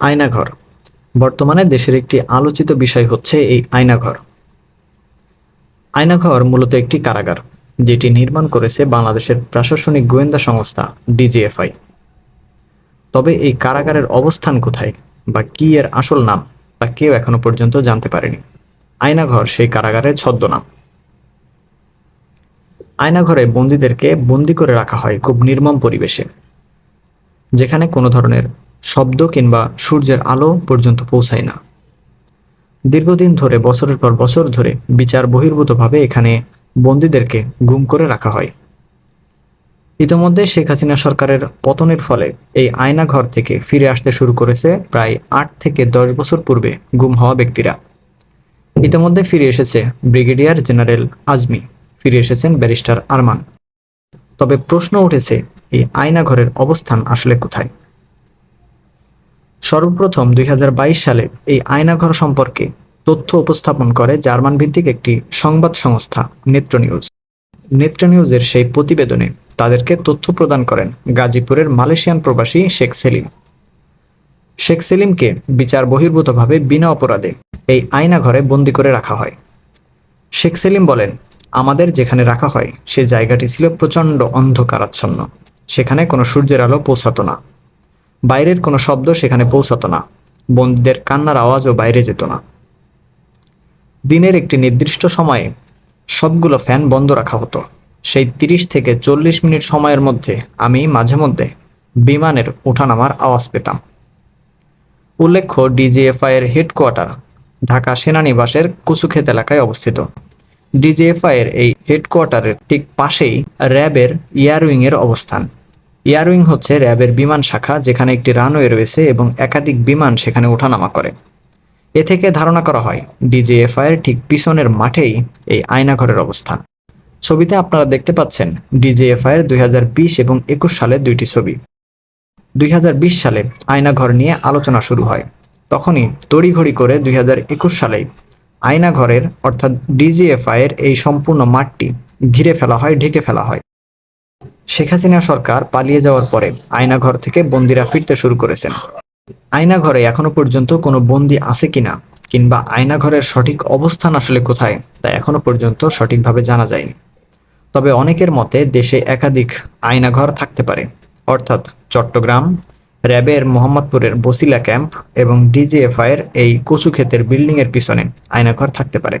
আয়নাঘর। বর্তমানে দেশের একটি আলোচিত বিষয় হচ্ছে এই আয়নাঘর। আয়নাঘর মূলত একটি কারাগার, যেটি নির্মাণ করেছে বাংলাদেশের প্রশাসনিক গোয়েন্দা সংস্থা ডিজিএফআই। তবে এই কারাগারের অবস্থান কোথায় বা কি এর আসল নাম, তা কেউ এখনও পর্যন্ত জানতে পারেনি। আয়নাঘর সেই কারাগারের ছদ্মনাম। আয়নাঘরে বন্দীদেরকে বন্দি করে রাখা হয় খুব নির্মম পরিবেশে, যেখানে কোনো ধরনের শব্দ কিংবা সূর্যের আলো পর্যন্ত পৌঁছায় না। দীর্ঘদিন ধরে, বছরের পর বছর ধরে বিচার বহির্ভূতভাবে এখানে বন্দীদেরকে গুম করে রাখা হয়। ইতিমধ্যে শেখ হাসিনা সরকারের পতনের ফলে এই আয়নাঘর থেকে ফিরে আসতে শুরু করেছে প্রায় আট থেকে দশ বছর পূর্বে গুম হওয়া ব্যক্তিরা। ইতিমধ্যে ফিরে এসেছে ব্রিগেডিয়ার জেনারেল আজমি, ফিরে এসেছেন ব্যারিস্টার আরমান। তবে প্রশ্ন উঠেছে, এই আয়নাঘরের অবস্থান আসলে কোথায়? সর্বপ্রথম দুই হাজার বাইশ সালে এই আয়নাঘর সম্পর্কে তথ্য উপস্থাপন করে জার্মান ভিত্তিক একটি সংবাদ সংস্থা নেত্র নিউজ নেত্র নিউজের সেই প্রতিবেদনে তাদেরকে তথ্য প্রদান করেন গাজীপুরের মালয়েশিয়ান প্রবাসী শেখ সেলিম। শেখ সেলিমকে বিচার বহির্ভূতভাবে বিনা অপরাধে এই আয়নাঘরে বন্দি করে রাখা হয়। শেখ সেলিম বলেন, আমাদের যেখানে রাখা হয়, সে জায়গাটি ছিল প্রচণ্ড অন্ধকারাচ্ছন্ন। সেখানে কোনো সূর্যের আলো পৌঁছাতো না। বাইরের কোনো শব্দ সেখানে পৌঁছাতো না। বন্দীদের কান্নার আওয়াজও বাইরে যেত না। দিনের একটি নির্দিষ্ট সময়ে সবগুলো ফ্যান বন্ধ রাখা হতো। সেই তিরিশ থেকে চল্লিশ মিনিট সময়ের মধ্যে আমি মাঝে মধ্যে বিমানের ওঠানামার আওয়াজ পেতাম। উল্লেখ্য, ডিজিএফআই এর হেডকোয়ার্টার ঢাকা সেনানিবাসের কুসুক্ষেত এলাকায় অবস্থিত। ডিজিএফআই এর এই হেডকোয়ার্টারের ঠিক পাশেই র্যাবের ইয়ারউইং এর অবস্থান। এয়ারউইং হচ্ছে র্যাবের বিমান শাখা যেখানে একটি রানওয়ে রয়েছে এবং একাধিক বিমান সেখানে ওঠানামা করে। এ থেকে ধারণা করা হয় ডিজিএফআই এর ঠিক পিছনের মাঠেই এই আয়নাঘরের অবস্থান। ছবিতে আপনারা দেখতে পাচ্ছেন ডিজিএফআই এর দুই হাজার বিশ এবং একুশ সালের দুইটি ছবি। দুই হাজার বিশ সালে আয়নাঘর নিয়ে আলোচনা শুরু হয়। তখনই তড়িঘড়ি করে দুই হাজার একুশ সালে আয়নাঘরের অর্থাৎ ডিজিএফআই এর এই সম্পূর্ণ মাঠটি ঘিরে ফেলা হয়, ঢেকে ফেলা হয়। শেখ হাসিনা সরকার পালিয়ে যাওয়ার পরে আয়নাঘর থেকে বন্দিরা ফিরতে শুরু করেছেন। আয়নাঘরে এখনও পর্যন্ত কোনো বন্দি আছে কিনা কিংবা আয়নাঘরের সঠিক অবস্থান আসলে কোথায় তা এখনও পর্যন্ত সঠিকভাবে জানা যায়নি। তবে অনেকের মতে দেশে একাধিক আয়নাঘর থাকতে পারে, অর্থাৎ চট্টগ্রাম, র্যাবের মোহাম্মদপুরের বসিলা ক্যাম্প এবং ডিজিএফআই এর এই কচু ক্ষেতের বিল্ডিংয়ের পিছনে আয়নাঘর থাকতে পারে।